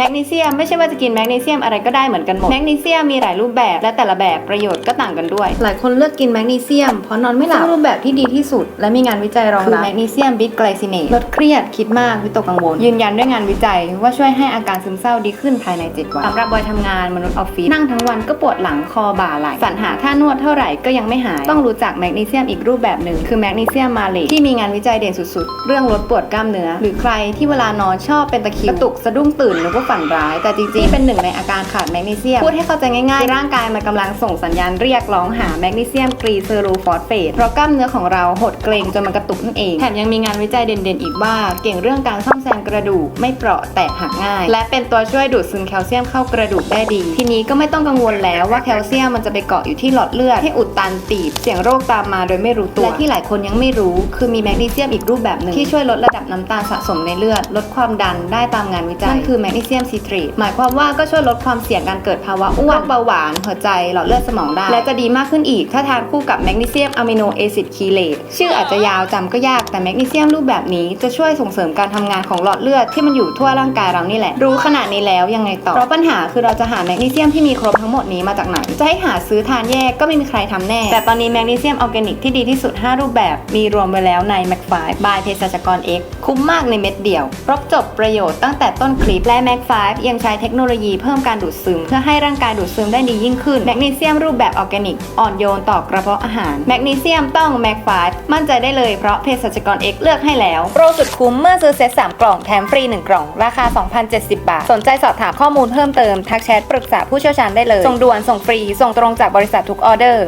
แมกนีเซียมไม่ใช่ว่าจะกินแมกนีเซียมอะไรก็ได้เหมือนกันหมด แมกนีเซียมมีหลายรูปแบบและแต่ละแบบประโยชน์ก็ต่างกันด้วย หลายคนเลือกกินแมกนีเซียมเพราะนอนไม่หลับรูปแบบที่ดีที่สุด และมีงานวิจัยรองรับคือแมกนีเซียมบิสไกลซิเนตลดเครียดคิดมากวิตกกังวล ยืนยันด้วยงานวิจัย ว่าช่วยให้อาการซึมเศร้าดีขึ้นภายใน 7 วันสำหรับบอยทำงานมนุษย์ออฟฟิศนั่งทั้งวันก็ปวดหลังคอบ่าไหล่สรรหาท่านวดเท่าไหร่ก็ยังไม่หายต้องรู้จักแมกนีเซียมอีกรูปแบบหนึ่งคือแมกนีเซียมมาเลทที่มีงานวิจัยเด่นสุด ๆ เรื่องลดปวดกล้ามเนื้อ หรือใครที่เวลานอนชอบเป็นตะคริวกระตุกสะดุ้งตื่นนึกว่าฝันร้าย แต่จริงๆเป็นหนึ่งในอาการขาดแมกนีเซียม พูดให้เข้าใจง่ายๆ ร่างกายมันกำลังส่งสัญญาณเรียกร้องหาแมกนีเซียมกรีเซอรูฟอสเฟตเพราะกล้ามเนื้อของเราหดเกร็งจนมันกระตุกนั่นเอง แถมยังมีงานวิจัยเด่นๆ อีกว่า เก่งเรื่องการซ่อมแซมกระดูกไม่เปราะแตกหักง่าย และเป็นตัวช่วยดูดซึมแคลเซียมเข้ากระดูกได้ดี ทีนี้ก็ไม่ต้องกังวลแล้วว่าแคลเซียมมันจะไปเกาะอยู่ที่หลอดเลือดให้อุดตันตีบเสี่ยงโรคตามมาโดยไม่รู้ตัวและที่หลายคนยังไม่รู้ คือมีแมกนีเซียมอีกรูปแบบหนึ่งที่ช่วยลดระดับน้ำตาลสะสมในเลือดลดความดันได้ตามงานวิจัยนั่นคือแมกนีเซียมซีเทรตหมายความว่าก็ช่วยลดความเสี่ยงการเกิดภาวะอ้วนเบาหวานหัวใจหลอดเลือดสมองได้ และจะดีมากขึ้นอีกถ้าทานคู่กับแมกนีเซียมอะมิโนเอซิดคีเลตชื่ออาจจะยาวจำก็ยากแต่แมกนีเซียมรูปแบบนี้จะช่วยส่งเสริมการทำงานของหลอดเลือดที่มันอยู่ทั่วร่างกายเรานี่แหละ รู้ขนาดนี้แล้วยังไงต่อเพราะปัญหาคือเราจะหาแมกนีเซียมที่มีครบทั้งหมดนี้มาจากไหนจะให้หาซื้อทานแยกก็ไม่มีใครทำแน่ แต่ตอนนี้แมกนีเซียมออร์แกนิกที่ดีที่สุด 5 รูปแบบมีรวมไว้แล้วใน m a c 5 by เภสัชกร X คุ้มมากในเม็ดเดียวครบจบประโยชน์ตั้งแต่ต้นคลิปและ m a c 5ยังใช้เทคโนโลยีเพิ่มการดูดซึม เพื่อให้ร่างกายดูดซึมได้ดียิ่งขึ้น แมกนีเซียมรูปแบบออร์แกนิก อ่อนโยนต่อกระเพาะอาหาร แมกนีเซียมต้อง m a c 5มั่นใจได้เลยเพราะเภสัชกร X เลือกให้แล้ว โปรสุดคุ้มเมื่อซื้อเซ็ต3กล่องแถมฟรี 1 กล่อง ราคา 2,070 บาท สนใจสอบถามข้อมูลเพิ่มเติมทักแชทปรึกษาผู้เชี่ยวชาญได้เลยส่งด่วนส่งฟรีส่งตรงจากบริษัททุกออเดอร์